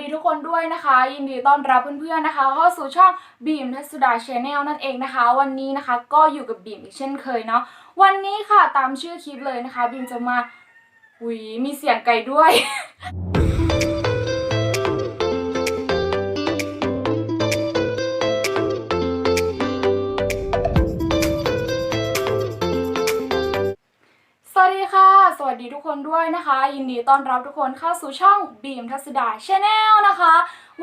ดีทุกคนด้วยนะคะ ยินดีต้อนรับเพื่อนๆนะคะเข้าสู่ช่องบีมทัศดาชาแนลนั่นเองนะคะ วันนี้นะคะก็อยู่กับบีมอีกเช่นเคยเนาะวันนี้ค่ะตามชื่อคลิปเลยนะคะบีมจะมาหุยมีเสียงไก่ด้วย สวัสดีค่ะ สวัสดีทุกคนด้วยนะคะ ยินดีต้อนรับทุกคนเข้าสู่ช่องบีมทัศดาชาแนลนะคะ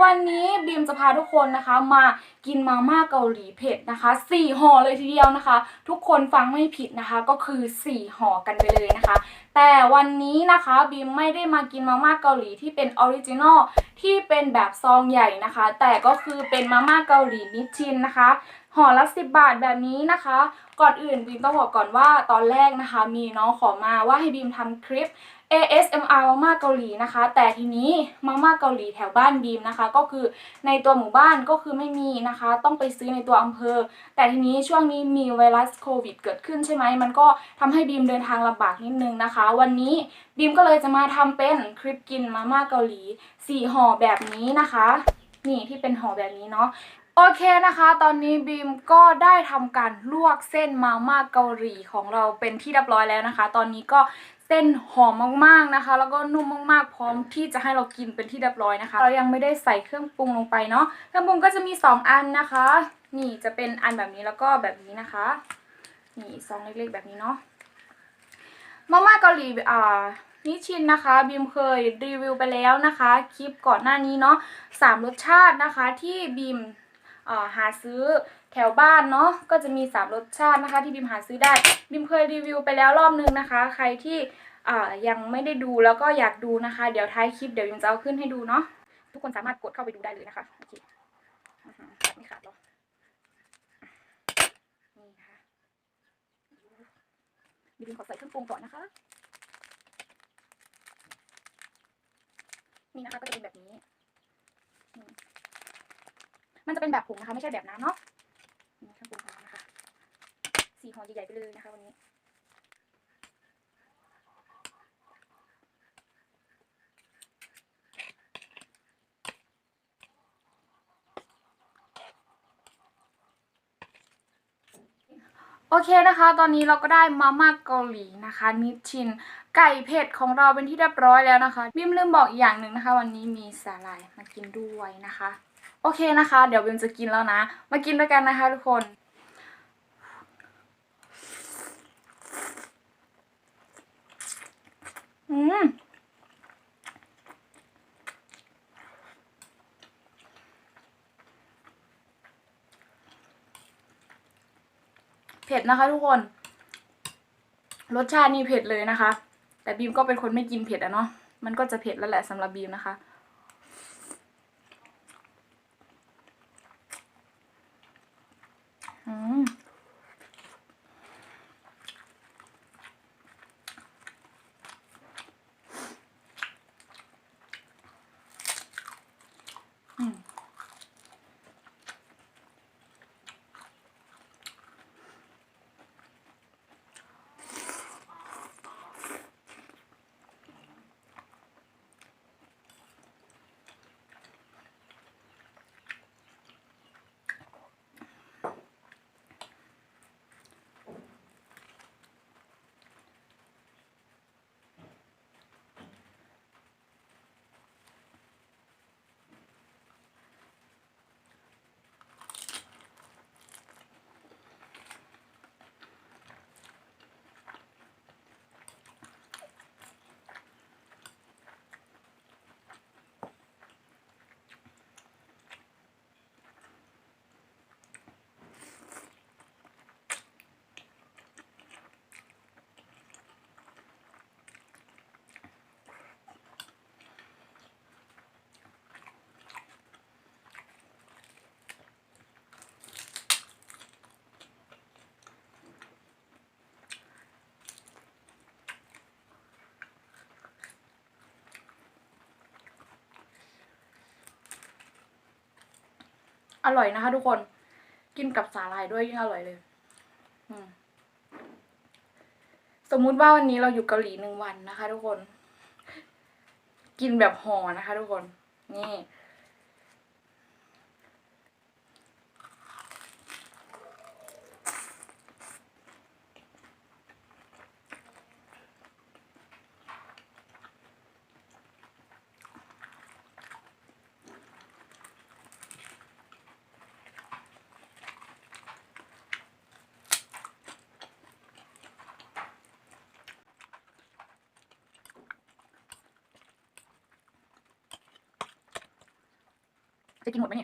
วันนี้บีมจะพาทุกคนนะคะ มากินมาม่าเกาหลีเผ็ดนะคะสี่ห่อเลยทีเดียวนะคะ ทุกคนฟังไม่ผิดนะคะ ก็คือสี่ห่อกันไปเลยนะคะ แต่วันนี้นะคะบีมไม่ได้มากินมาม่าเกาหลีที่เป็นออริจินอลที่เป็นแบบซองใหญ่นะคะ แต่ก็คือเป็นมาม่าเกาหลีนิชชินนะคะห่อละสิบบาทแบบนี้นะคะ ก่อนอื่นบีมต้องบอกก่อนว่าตอนแรกนะคะ มีน้องขอมาว่าให้บีมทำคลิป ASMR มาม่าเกาหลีนะคะ แต่ทีนี้มาม่าเกาหลีแถวบ้านบีมนะคะ ก็คือในตัวหมู่บ้านก็คือไม่มีนะคะ ต้องไปซื้อในตัวอำเภอ แต่ทีนี้ช่วงนี้มีไวรัสโควิดเกิดขึ้นใช่ไหมมันก็ทำให้บีมเดินทางลำบากนิดนึงนะคะ วันนี้บีมก็เลยจะมาทำเป็นคลิปกินมาม่าเกาหลีสี่ห่อแบบนี้นะคะ นี่ที่เป็นห่อแบบนี้เนาะโอเคนะคะ ตอนนี้บีมก็ได้ทำการลวกเส้นมาม่าเกาหลีของเราเป็นที่เรียบร้อยแล้วนะคะ ตอนนี้ก็ เส้นหอมมากๆนะคะ แล้วก็นุ่มมากๆ พร้อมที่จะให้เรากินเป็นที่เรียบร้อยนะคะ เรายังไม่ได้ใส่เครื่องปรุงลงไปเนาะเครื่องปรุงก็จะมี 2 อันนะคะ นี่จะเป็นอันแบบนี้แล้วก็แบบนี้นะคะ นี่ซองเล็กๆแบบนี้เนาะมาม่าเกาหลีอ่านิชินนะคะ บีมเคยรีวิวไปแล้วนะคะ คลิปก่อนหน้านี้เนาะสามรสชาตินะคะที่บีม หาซื้อแถวบ้านเนาะก็จะมีสามรสชาตินะคะที่บิมหาซื้อได้ บิมเคยรีวิวไปแล้วรอบนึงนะคะ ใครที่ยังไม่ได้ดูแล้วก็อยากดูนะคะ เดี๋ยวท้ายคลิปเดี๋ยวบิมจะเอาขึ้นให้ดูเนาะทุกคนสามารถกดเข้าไปดูได้เลยนะคะโอเคไม่ขาดหรอกนี่นะคะบิมขอใส่เครื่องปรุงก่อนนะคะนี่นะคะก็จะเป็นแบบนี้ มันจะเป็นแบบผงนะคะ ไม่ใช่แบบน้ำเนาะนี่เครื่องปรุงนะคะสีห่อใหญ่ๆไปเลยนะคะวันนี้โอเคนะคะ ตอนนี้เราก็ได้มาม่าเกาหลีนะคะ นิชชิน ไก่เผ็ดของเราเป็นที่เรียบร้อยแล้วนะคะ บิมลืมบอกอีกอย่างหนึ่งนะคะ วันนี้มีสาหร่ายมากินด้วยนะคะ โอเคนะคะ เดี๋ยวบิมจะกินแล้วนะ มากินด้วยกันนะคะทุกคนอืมเผ็ดนะคะทุกคน รสชาตินี่เผ็ดเลยนะคะ แต่บีมก็เป็นคนไม่กินเผ็ดอะเนาะ มันก็จะเผ็ดแล้วแหละสำหรับบีมนะคะ อร่อยนะคะ ทุกคน กินกับสาหร่ายด้วยยิ่งอร่อยเลย อืมสมมุติว่าวันนี้เราอยู่เกาหลีหนึ่งวันนะคะ ทุกคน กินแบบห่อนะคะ ทุกคน นี่ จะกินหม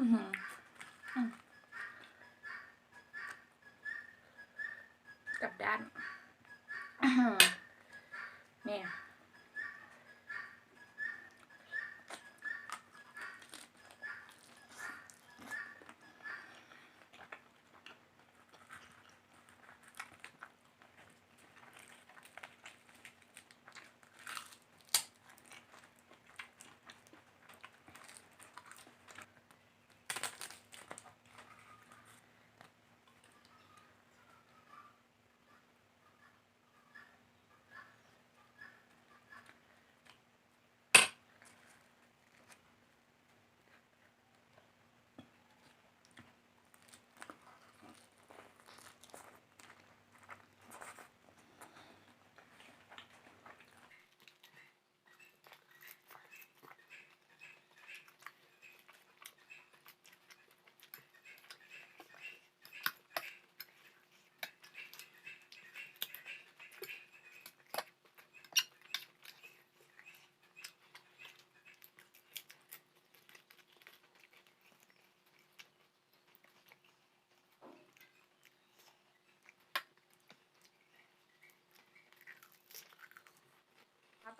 อื้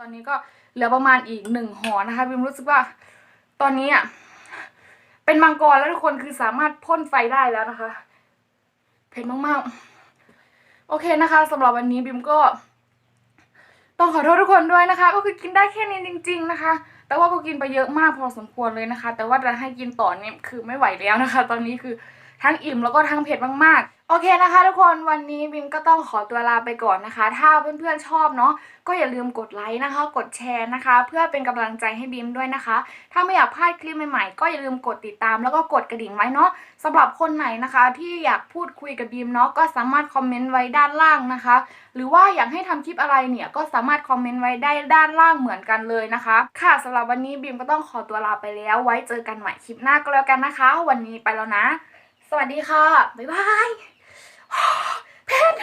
ตอนนี้ก็เหลือประมาณอีกหนึ่งห่อนะคะบิมรู้สึกว่าตอนนี้อะเป็นมังกรแล้วทุกคนคือสามารถพ่นไฟได้แล้วนะคะ เผ็ดมากๆ โอเคนะคะสำหรับวันนี้บิมก็ ต้องขอโทษทุกคนด้วยนะคะ ก็คือกินได้แค่นี้จริง ๆ นะคะ แต่ว่าก็กินไปเยอะมากพอสมควรเลยนะคะ แต่ว่าจะให้กินต่อเนี่ยคือไม่ไหวแล้วนะคะ ตอนนี้คือ ทั้งอิ่มแล้วก็ทั้งเผ็ดมากๆ โอเคนะคะ ทุกคนวันนี้บิมก็ต้องขอตัวลาไปก่อนนะคะ ถ้าเพื่อนๆชอบเนาะก็อย่าลืมกดไลค์นะคะ กดแชร์นะคะ เพื่อเป็นกำลังใจให้บิมด้วยนะคะ ถ้าไม่อยากพลาดคลิปใหม่ๆ ก็อย่าลืมกดติดตามแล้วก็กดกระดิ่งไว้เนาะสำหรับคนไหนนะคะ ที่อยากพูดคุยกับบีมเนาะก็สามารถคอมเมนต์ไว้ด้านล่างนะคะ หรือว่าอยากให้ทำคลิปอะไรเนี่ยก็สามารถคอมเมนต์ไว้ได้ด้านล่างเหมือนกันเลยนะคะ ค่ะสำหรับวันนี้บีมก็ต้องขอตัวลาไปแล้ว ไว้เจอกันใหม่คลิปหน้าก็แล้วกันนะคะ วันนี้ไปแล้วนะ สวัสดีค่ะ บ๊ายบายเพชร